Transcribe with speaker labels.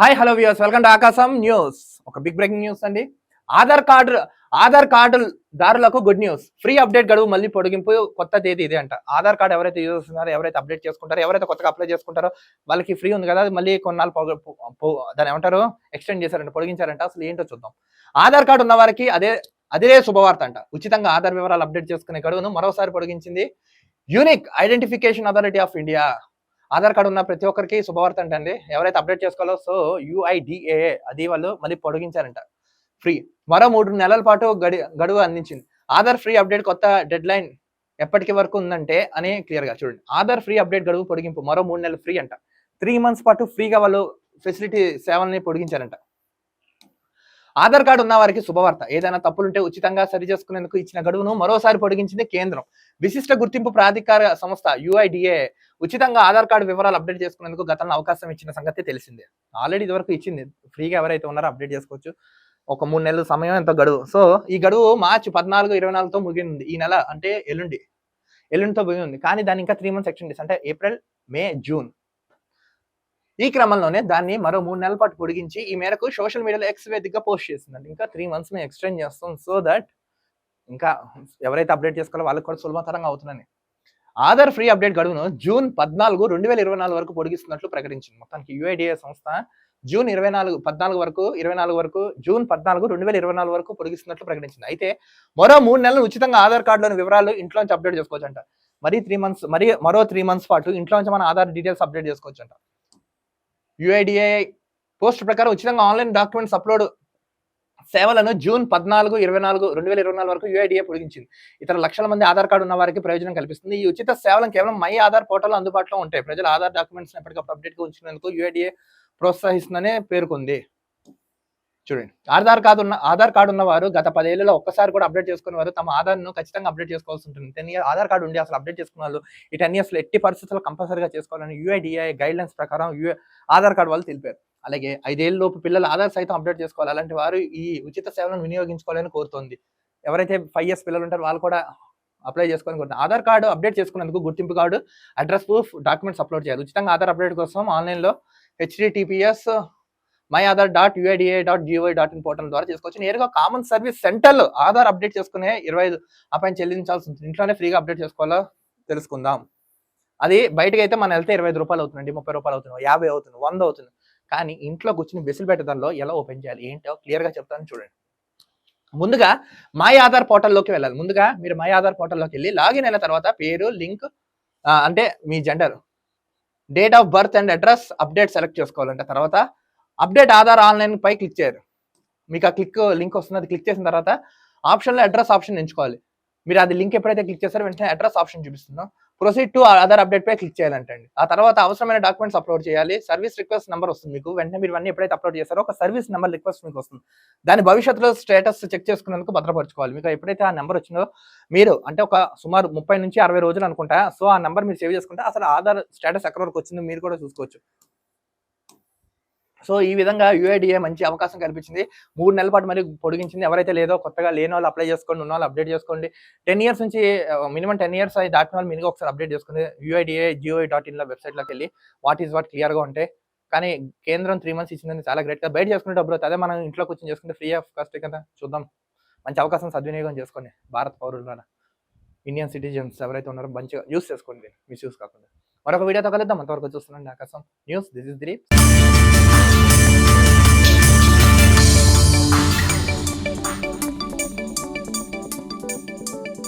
Speaker 1: Hi hello views welcome to Akasam news ఒక big breaking news అండి. Aadhaar card Aadhaar card దారులకు good news free update గడువు మళ్ళీ పొడిగింపు కొత్త తేదీ ఇదే అంట. ఆధార్ కార్డు ఎవరైతే యూజ్ చేస్తున్నారో ఎవరైతే అప్డేట్ చేసుకుంటారో ఎవరైతే కొత్తగా అప్లై చేసుకుంటారో వాళ్ళకి ఫ్రీ ఉంది కదా అది మళ్ళీ కొన్నాళ్ళు దాని ఏమంటారు? ఎక్స్టెండ్ చేశారంట పొడిగించారంట. అసలు ఏంటో చూద్దాం. ఆధార్ కార్డు ఉన్న వారికి అదే అదే శుభవార్త అంట. ఉచితంగా ఆధార్ వివరాలు అప్డేట్ చేసుకునే గడువును మరోసారి పొడిగించింది unique identification authority of India Aadhaar card ఉన్న ప్రతి ఒక్కరికి శుభవార్త అంటండి. ఎవరైతే అప్డేట్ చేసుకోవాలో సో యుఐడిఏఏ అది వాళ్ళు మళ్ళీ పొడిగించారంట. ఫ్రీ. మరో మూడు నెలల పాటు గడి గడువు అందించింది. ఆధార్ ఫ్రీ అప్డేట్ కొత్త డెడ్ లైన్ ఎప్పటికి వరకు ఉందంటే అని క్లియర్గా చూడండి. ఆధార్ ఫ్రీ అప్డేట్ గడువు పొడిగింపు మరో మూడు నెలలు ఫ్రీ అంట. త్రీ మంత్స్ పాటు ఫ్రీగా వాళ్ళు ఫెసిలిటీ సేవల్ని పొడిగించారంట. ఆధార్ కార్డు ఉన్న వారికి శుభవార్త. ఏదైనా తప్పులుంటే ఉచితంగా సరి చేసుకునేందుకు ఇచ్చిన గడువును మరోసారి పొడిగించింది కేంద్రం. విశిష్ట గుర్తింపు ప్రాధికార సంస్థ యుఐడిఏ ఉచితంగా ఆధార్ కార్డు వివరాలు అప్డేట్ చేసుకునేందుకు గతంలో అవకాశం ఇచ్చిన సంగతి తెలిసిందే. ఆల్రెడీ ఇదివరకు ఇచ్చింది. ఫ్రీగా ఎవరైతే ఉన్నారో అప్డేట్ చేసుకోవచ్చు. ఒక మూడు నెలల సమయం ఎంత గడువు. సో ఈ గడువు మార్చి పద్నాలుగు ఇరవై నాలుగుతో ముగింది ఈ నెల అంటే ఎల్లుండి. ఎల్లుండితో ముగినుంది. కానీ దాని ఇంకా త్రీ మంత్స్ ఎక్స్టెండ్ చేసి అంటే ఏప్రిల్ మే జూన్. ఈ క్రమంలోనే దాన్ని మరో మూడు నెలల పాటు పొడిగించి ఈ మేరకు సోషల్ మీడియాలో ఎక్స్ వేదికగా పోస్ట్ చేసిందండి. ఇంకా త్రీ మంత్స్ మేము ఎక్స్టెండ్ చేస్తాం. సో దట్ ఇంకా ఎవరైతే అప్డేట్ చేసుకోవాలో వాళ్ళకి కూడా సులభతరంగా అవుతుందని. ఆధార్ ఫ్రీ అప్డేట్ గడువును జూన్ పద్నాలుగు రెండు వేల ఇరవై నాలుగు వరకు పొడిగిస్తున్నట్లు ప్రకటించింది. మొత్తానికి యుఐడిఏ సంస్థ జూన్ ఇరవై నాలుగు పద్నాలుగు వరకు ఇరవై నాలుగు వరకు జూన్ పద్నాలుగు రెండు వేల ఇరవై నాలుగు వరకు పొడిగిస్తున్నట్లు ప్రకటించింది. అయితే మరో మూడు నెలలు ఉచితంగా ఆధార్ కార్డులోని వివరాలు ఇంట్లో నుంచి అప్డేట్ చేసుకోవచ్చు అంట మరీ త్రీ మంత్స్ మరి మరో త్రీ మంత్స్ పాటు ఇంట్లో నుంచి మన ఆధార్ డీటెయిల్స్ అప్డేట్ చేసుకోవచ్చు అంట పోస్ట్ ప్రకారం ఉచితంగా ఆన్లైన్ డాక్యుమెంట్స్ అప్లోడ్ సేవలను జూన్ పద్నాలుగు ఇరవై నాలుగు రెండు వేల ఇరవై నాలుగు వరకు యూఐడిఏ పొడిగించింది. ఇతర లక్షల మంది ఆధార్ కార్డు ఉన్న వారికి ప్రయోజనం కల్పిస్తుంది. ఈ ఉచిత సేవలను కేవలం మై ఆధార్ పోర్టల్ అందుబాటులో ఉంటాయి. ప్రజలు ఆధార్ డాక్యుమెంట్స్ ఎప్పటికప్పుడు అప్డేట్ ఉంచినందుకు యూఐడిఏ ప్రోత్సహిస్తుందనే ప్రోత్సహిస్తుందని పేర్కొంది. చూడండి. ఆధార్ కార్డు ఉన్న ఆధార్ కార్డు ఉన్నవారు గత పదేళ్ళలో ఒక్కసారి కూడా అప్డేట్ చేసుకునే వారు తమ ఆధార్ను ఖచ్చితంగా అప్డేట్ చేసుకోవాల్సి ఉంటుంది. టెన్ ఇయర్ ఆధార్ కార్డు ఉండి అసలు అప్డేట్ చేసుకున్న వాళ్ళు ఈ టెన్ ఇయర్స్లో ఎట్టి పరిస్థితుల్లో కంపల్సరీగా చేసుకోవాలని యూఐడిఐ గైడ్ లైన్స్ ప్రకారం యు ఆధార్ కార్డు వాళ్ళు తెలిపారు. అలాగే ఐదేళ్ళలోపు పిల్లల ఆధార్ సైతం అప్డేట్ చేసుకోవాలి. అలాంటి వారు ఈ ఉచిత సేవలను వినియోగించుకోవాలని కోరుతోంది. ఎవరైతే ఫైవ్ ఇయర్స్ పిల్లలు ఉంటారో వాళ్ళు కూడా అప్లై చేసుకోవాలని కోరుతుంది. ఆధార్ కార్డు అప్డేట్ చేసుకున్నందుకు గుర్తింపు card address proof documents upload చేయాలి. ఉచితంగా ఆధార్ అప్డేట్ కోసం ఆన్లైన్లో https my Aadhaar dot UIDAI dot GOI dot in portal ద్వారా చేసుకోవచ్చు. నేరుగా కామన్ సర్వీస్ సెంటర్లో ఆధార్ అప్డేట్ చేసుకునే ఇరవై ఐదు ఆ పైన చెల్లించాల్సి ఉంటుంది. ఇంట్లోనే ఫ్రీగా అప్డేట్ చేసుకోవాలో? తెలుసుకుందాం. అది బయటకు అయితే మనం వెళ్తే ఇరవై ఐదు రూపాయలు అవుతుందండి ముప్పై రూపాయలు అవుతుంది యాభై అవుతుంది వంద అవుతుంది. కానీ ఇంట్లో కూర్చుని బెసిల్ పెట్టడంలో ఎలా ఓపెన్ చేయాలి? ఏంటో క్లియర్గా చెప్తాను చూడండి. ముందుగా మై ఆధార్ పోర్టల్లోకి వెళ్ళాలి. ముందుగా మీరు మై ఆధార్ పోర్టల్లోకి వెళ్ళి లాగిన్ అయిన తర్వాత పేరు లింక్ అంటే మీ gender date of birth and address update select చేసుకోవాలంటే తర్వాత అప్డేట్ ఆధార్ ఆన్లైన్ పై క్లిక్ చేయరు. మీకు ఆ క్లిక్ లింక్ వస్తుంది అది క్లిక్ చేసిన తర్వాత ఆప్షన్లో అడ్రస్ ఆప్షన్ ఎంచుకోవాలి. మీరు అది లింక్ ఎప్పుడైతే క్లిక్ చేస్తారో వెంటనే అడ్రస్ ఆప్షన్ చూపిస్తుందో ప్రొసీడ్ టు ఆధార్ అప్డేట్ పై క్లిక్ చేయాలంటండి. ఆ తర్వాత అవసరమైన డాక్యుమెంట్స్ అప్లోడ్ చేయాలి. సర్వీస్ రిక్వెస్ట్ నెంబర్ వస్తుంది మీకు. వెంటనే మీరు అన్ని ఎప్పుడైతే అప్లోడ్ చేస్తారో ఒక సర్వీస్ నెంబర్ రిక్వెస్ట్ మీకు వస్తుంది. దాని భవిష్యత్తులో స్టేటస్ చెక్ చేసుకునేందుకు భద్రపరచుకోవాలి. మీకు ఎప్పుడైతే ఆ నెంబర్ వచ్చిందో మీరు అంటే ఒక సుమారు ముప్పై నుంచి అరవై రోజులు అనుకుంటా సో ఆ నెంబర్ మీరు సేవ్ చేసుకుంటే అసలు ఆధార్ స్టేటస్ ఎక్కడ వరకు వచ్చిందో మీరు కూడా చూసుకోవచ్చు. సో ఈ విధంగా యూఐడిఏ మంచి అవకాశం కల్పించింది. మూడు నెలల పాటు మరి పొడిగించింది ఎవరైతే లేదో కొత్తగా లేని వాళ్ళు అప్లై చేసుకోండి ఉన్న వాళ్ళు అప్డేట్ చేసుకోండి. టెన్ ఇయర్స్ నుంచి మినిమం టెన్ ఇయర్స్ అయి దాటిన వాళ్ళు మినిమం ఒకసారి అప్డేట్ చేసుకుంది యూఐడిఏ జిఓఐ డాట్ ఇన్లో వెబ్సైట్లోకి వెళ్ళి వాట్ ఈస్ వాట్ క్లియర్గా ఉంటాయి కానీ కేంద్రం త్రీ మంత్స్ ఇచ్చిందని చాలా గ్రేట్గా బయట చేసుకునే డబ్బులు అదే మనం ఇంట్లో కూర్చొని చేసుకుంటే ఫ్రీ ఆఫ్ కాస్ట్ కదా చూద్దాం. మంచి అవకాశం సద్వినియోగం చేసుకోండి. భారత పౌరులన ఇండియన్ సిటిజన్స్ ఎవరైతే ఉన్నారో మంచిగా యూస్ చేసుకోండి మిస్యూస్ కాకుండా. మరొక వీడియోతో కలుద్దాం. అంతవరకు చూస్తున్నాం ఆకాశం న్యూస్. This is Dilip.